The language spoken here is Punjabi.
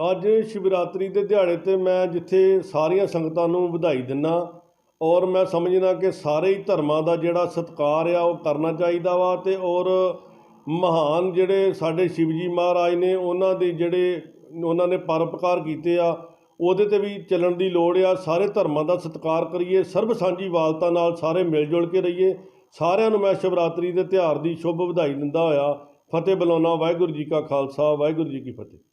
ਅੱਜ ਸ਼ਿਵਰਾਤਰੀ ਦੇ ਦਿਹਾੜੇ ਤੇ ਮੈਂ ਜਿੱਥੇ ਸਾਰੀਆਂ ਸੰਗਤਾਂ ਨੂੰ ਵਧਾਈ ਦਿੰਨਾ ਔਰ ਮੈਂ ਸਮਝਦਾ ਕਿ ਸਾਰੇ ਹੀ ਧਰਮਾਂ ਦਾ ਜਿਹੜਾ ਸਤਿਕਾਰ ਆ ਉਹ ਕਰਨਾ ਚਾਹੀਦਾ ਵਾ ਤੇ ਔਰ ਮਹਾਨ ਜਿਹੜੇ ਸਾਡੇ ਸ਼ਿਵਜੀ ਮਹਾਰਾਜ ਨੇ ਉਹਨਾਂ ਦੇ ਜਿਹੜੇ ਉਹਨਾਂ ਨੇ ਪਰਉਪਕਾਰ ਕੀਤੇ ਆ, ਉਹਦੇ ਤੇ ਵੀ ਚੱਲਣ ਦੀ ਲੋੜ ਆ। ਸਾਰੇ ਧਰਮਾਂ ਦਾ ਸਤਿਕਾਰ ਕਰੀਏ, ਸਰਬ ਸਾਂਝੀ ਸਾਂਝੀਵਾਲਤਾ ਨਾਲ ਸਾਰੇ ਮਿਲ ਜੁਲ ਕੇ ਰਹੀਏ। ਸਾਰਿਆਂ ਨੂੰ ਮੈਂ ਸ਼ਿਵਰਾਤਰੀ ਦੇ ਤਿਉਹਾਰ ਦੀ ਸ਼ੁਭ ਵਧਾਈ ਦਿੰਦਾ ਹੋਇਆ। ਫਤਿਹ ਬੁਲਾਉਣਾ, ਵਾਹਿਗੁਰੂ ਜੀ ਕਾ ਖਾਲਸਾ, ਵਾਹਿਗੁਰੂ ਜੀ ਕੀ ਫਤਿਹ।